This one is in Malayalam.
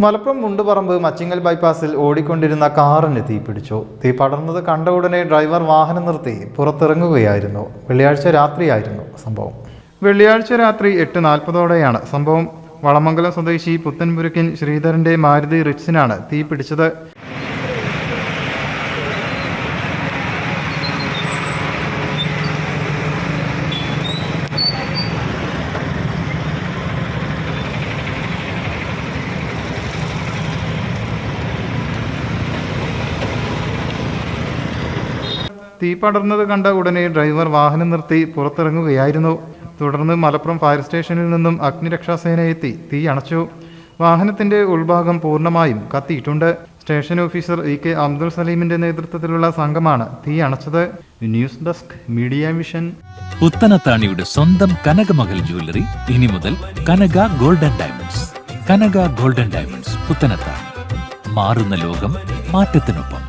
മലപ്പുറം മുണ്ടുപറമ്പ് മച്ചിങ്ങൽ ബൈപ്പാസിൽ ഓടിക്കൊണ്ടിരുന്ന കാറിന് തീപിടിച്ചു. തീ പടർന്നത് കണ്ട ഉടനെ ഡ്രൈവർ വാഹനം നിർത്തി പുറത്തിറങ്ങുകയായിരുന്നു. വെള്ളിയാഴ്ച രാത്രിയായിരുന്നു സംഭവം. വെള്ളിയാഴ്ച രാത്രി എട്ട് നാൽപ്പതോടെയാണ് സംഭവം. വളമംഗലം സ്വദേശി പുത്തൻപുരക്കിൻ ശ്രീധരന്റെ മാരുതി റിറ്റ്സിനാണ് തീ പിടിച്ചത് തീ പടർന്നത് കണ്ട ഉടനെ ഡ്രൈവർ വാഹനം നിർത്തി പുറത്തിറങ്ങുകയായിരുന്നു. തുടർന്ന് മലപ്പുറം ഫയർ സ്റ്റേഷനിൽ നിന്നും അഗ്നിരക്ഷാസേന എത്തി തീ അണച്ചു. വാഹനത്തിന്റെ ഉൾഭാഗം പൂർണമായും കത്തിയിട്ടുണ്ട്. Station officer E K Abdul സലീമിന്റെ നേതൃത്വത്തിലുള്ള സംഘമാണ് തീ അണച്ചത്. News desk media mission. പുത്തനത്താണിയുടെ സ്വന്തം കനകമകൽ ജ്വല്ലറി. ഇനി മുതൽ Kanaka golden diamonds. Kanaka golden diamonds Puthanathani. മാറുന്ന ലോകം മാറ്റത്തിനൊപ്പം.